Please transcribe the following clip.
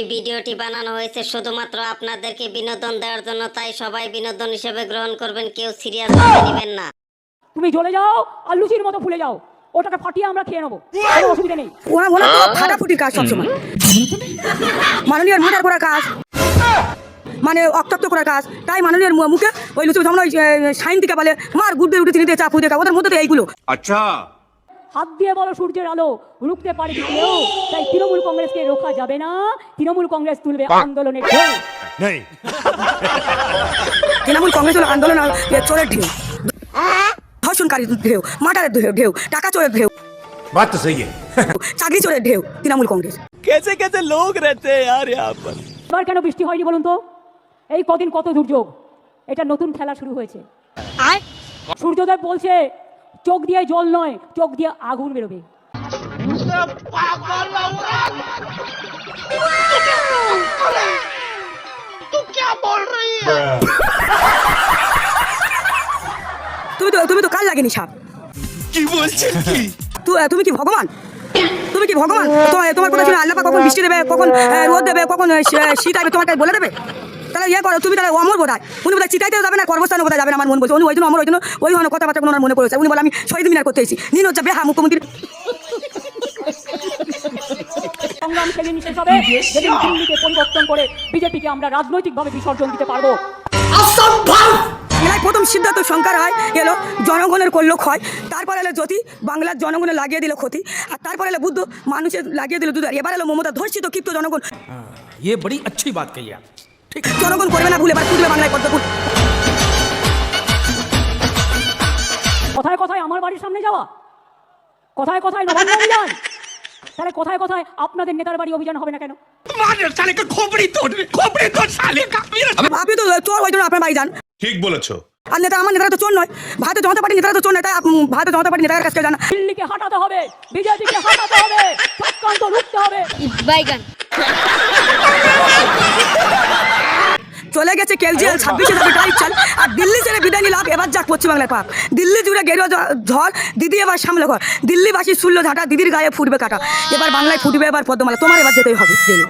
এই ভিডিওটি বানানো হয়েছে শুধুমাত্র আপনাদেরকে বিনোদন দেওয়ার জন্য তাই সবাই বিনোদন হিসেবে গ্রহণ করবেন কেউ সিরিয়াস নেবেন না। তুমি জ্বলে যাও আর লুচির মতো ফুলে যাও। ওটাকে ফাটিয়ে আমরা খেয়ে নেব। কোনো অসুবিধা নেই। ওরা ওরা তো ফাটাফুটি কাজ সবসময়। মাননীয় মিটার করা কাজ মানে অক্তপ্ত করা কাজ তাই মাননীয় মুখে ওই লুচি সামনে সাইন দিকে বলে মার গুড দিয়ে উঠে চিনি চা ফুই দেখা ওদের মধ্যে এইগুলো। আচ্ছা। হাত দিয়ে বলো সূর্যের আলো রুখতে পারে কি কেউ তাই তৃণমূল কংগ্রেসকে রোখা যাবে না তৃণমূল কংগ্রেস তুলবে আন্দোলনের ঢেউ नहीं তৃণমূল কংগ্রেস হলো আন্দোলন আর এ চোরের ঢেউ ধর্ষণকারী ঢেউ মার্ডারের ঢেউ ঢেউ টাকা চোরের ঢেউ बात तो सही है চাকরি চোরের ঢেউ তৃণমূল কংগ্রেস कैसे कैसे लोग रहते हैं यार यहाँ पर এবার কেন বৃষ্টি হয়নি বলুন তো এই কদিন কত দুর্যোগ এটা নতুন খেলা শুরু হয়েছে সূর্যদেব বলছে চোখ দিয়ে জল নয় চোখ দিয়ে আগুন বেরোবে। তুমি তো তুমি তো কাল লাগেনি সাপ। কি বলছেন কি? তুমি কি ভগবান? তুমি কি ভগবান? তোমার তোমার কথা শুনে আল্লাহ কখন বৃষ্টি দেবে কখন রোদ দেবে কখন শীত আসবে তোমার কাছে বলে দেবে? ইয়ে করো তুমি তাহলে অমর বোধ হয় উনি বোধ হয় চিতাইতেও যাবে না কর্মস্থানে বোধ হয় যাবে না আমার মন বলছে উনি ওই জন্য অমর ওই জন্য ওই ধরনের কথাবার্তা ওনার মনে পড়েছে উনি বলে আমি শহীদ মিনার করতে এসেছি নিন হচ্ছে বেহা মুখ্যমন্ত্রী সংগ্রাম সেদিন শেষ হবে যেদিন দিল্লিকে পরিবর্তন করে বিজেপিকে আমরা রাজনৈতিকভাবে বিসর্জন দিতে পারবো এলাই প্রথম সিদ্ধান্ত সংকার হয় এলো জনগণের করলো ক্ষয় তারপর এলো জ্যোতি বাংলার জনগণের লাগিয়ে দিল ক্ষতি আর তারপর এলো বুদ্ধ মানুষের লাগিয়ে দিল দুধার এবার এলো মমতা ধর্ষিত ক্ষিপ্ত জনগণ ये बड़ी अच्छी बात कही आप ঠিক জনগণ করবে না ভুলে এবার খুঁজবে বাংলায় পদ্মপুর কথায় কথায় আমার বাড়ির সামনে যাওয়া? কথায় কথায় নবান্ন অভিযান? তাহলে কোথায় কোথায় আপনাদের নেতার বাড়ি অভিযান হবে না কেন? আপনি তো চোর হয়তো আপনার বাড়ি ঠিক বলেছ। আর নেতা আমার নেতারা তো চোর নয়। ভারতীয় জনতা পার্টির নেতারা তো চোর নয় তাই ভারতীয় নেতার কাছে জানা। দিল্লিকে হাটাতে হবে বিজেপিকে হাটাতে হবে চলে গেছে কেলজিয়াল ছাব্বিশে যাবে চাল। আর দিল্লি ছেড়ে বিদায় নিলাম এবার যাক পশ্চিমবাংলায় পাপ দিল্লি জুড়ে গেরুয়া ঝড় দিদি এবার সামলে ঘর দিল্লিবাসী শুনল ঝাঁটা দিদির গায়ে ফুটবে কাটা। এবার বাংলায় ফুটবে এবার পদ্মমালা। তোমার এবার যেতেই হবে জেনে।